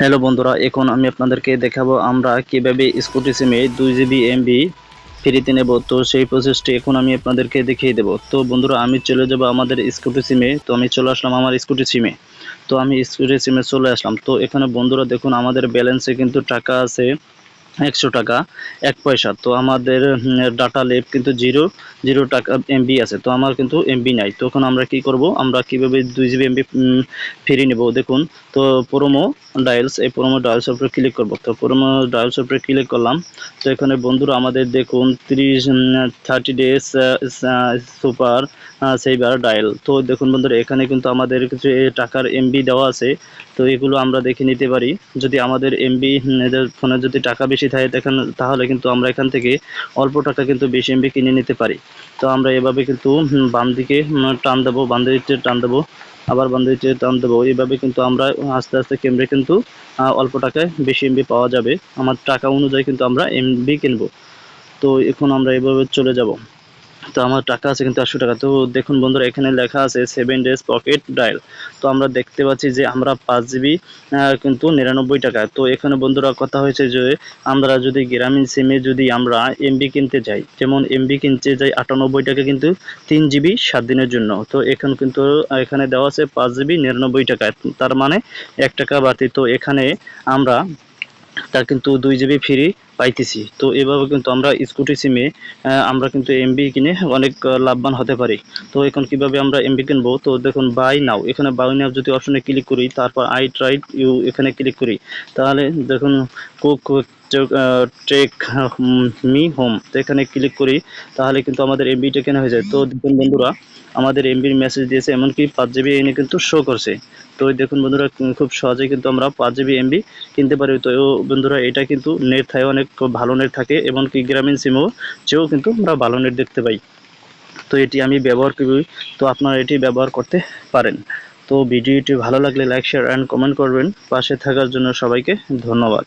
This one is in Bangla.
হ্যালো বন্ধুরা, এখন আমি আপনাদেরকে দেখাবো আমরা কীভাবে স্কুটি সিমে দুই জিবি এমবি ফ্রিতে নেব। তো সেই প্রসেসটি এখন আমি আপনাদেরকে দেখিয়ে দেবো। তো বন্ধুরা, আমি চলে যাব আমাদের স্কুটি সিমে। তো আমি চলে আসলাম আমার স্কুটি সিমে। তো আমি স্কুটি সিমে চলে আসলাম। তো এখানে বন্ধুরা দেখুন, আমাদের ব্যালেন্সে কিন্তু টাকা আছে। একশো টাকা, এক পয়সা। তো আমাদের ডাটা লেপ কিন্তু জিরো জিরো টাকা এমবি আছে। তো আমার কিন্তু এমবি নাই। তখন আমরা কি করব? আমরা কীভাবে দুই জিবি এমবি ফ্রি নেব? দেখুন, তো প্রোমো ডায়ালস এই প্রোমো ডায়ালসের উপরে ক্লিক করব। তো প্রোমো ডায়ালসের উপরে ক্লিক করলাম। তো এখানে বন্ধুরা আমাদের দেখুন, তিরিশ thirty days super saver dial তো দেখুন বন্ধুরা, এখানে কিন্তু আমাদের কিছু টাকার এমবি দেওয়া আছে। তো এগুলো আমরা দেখে নিতে পারি। যদি আমাদের এমবি ফোনে যদি টাকা বেশি থাকে, দেখেন তাহলে কিন্তু আমরা এখান থেকে অল্প টাকা কিন্তু বেশি এমবি কিনে নিতে পারি। তো আমরা এভাবে কিন্তু বাম দিকে টান দেবো, বাম দিকে টান দেবো, আবার বাম দিকে টান দেবো। এইভাবে কিন্তু আমরা আস্তে আস্তে কেমরে কিন্তু অল্প টাকায় বেশি এমবি পাওয়া যাবে। আমার টাকা অনুযায়ী কিন্তু আমরা এমবি কিনবো। তো এখন আমরা এভাবে চলে যাব। তো আমার টাকা আছে কিন্তু আটশো টাকা। তো দেখুন বন্ধুরা, এখানে লেখা আছে সেভেন ডেজ পকেট ডায়াল তো আমরা দেখতে পাচ্ছি যে আমরা পাঁচ জিবি কিন্তু নিরানব্বই টাকা। তো এখানে বন্ধুরা কথা হয়েছে যে আমরা যদি গ্রামীণ সিমে যদি আমরা এমবি কিনতে যাই, যেমন এমবি কিনতে যাই আটানব্বই টাকা কিন্তু তিন জিবি সাত দিনের জন্য। তো এখন কিন্তু, এখানে দেওয়া আছে পাঁচ জিবি নিরানব্বই টাকা। তার মানে এক টাকা বাড়তি। তো এখানে আমরা তার কিন্তু দুই জিবি ফ্রি পাইতেছি। তো এভাবে কিন্তু আমরা স্কুটি সিমে আমরা কিন্তু এমবি কিনে অনেক লাভবান হতে পারি। তো এখন কীভাবে আমরা এমবি কিনবো? তো দেখুন বাই নাও এখানে বাই নাও যদি অপশনে ক্লিক করি, তারপর আই ট্রাইড ইউ এখানে ক্লিক করি। তাহলে দেখুন কুক টেক মি হোম তো এখানে ক্লিক করি, তাহলে কিন্তু আমাদের এমবিটা কেনা হয়ে যায়। তো দেখুন বন্ধুরা, আমাদের এমবির মেসেজ দিয়েছে, এমনকি পাঁচ জিবি এনে কিন্তু শো করছে। তো দেখুন বন্ধুরা, খুব সহজেই কিন্তু আমরা পাঁচ জিবি এমবি কিনতে পারি। তো বন্ধুরা, এটা কিন্তু নেট থাকে অনেক ভালো নেট থাকে এমনকি গ্রামীণ সিমও চেয়েও কিন্তু আমরা ভালো নেট দেখতে পাই। তো এটি আমি ব্যবহার করি, তো আপনারা এটি ব্যবহার করতে পারেন। তো ভিডিওটি ভালো লাগলে লাইক, শেয়ার অ্যান্ড কমেন্ট করবেন। পাশে থাকার জন্য সবাইকে ধন্যবাদ।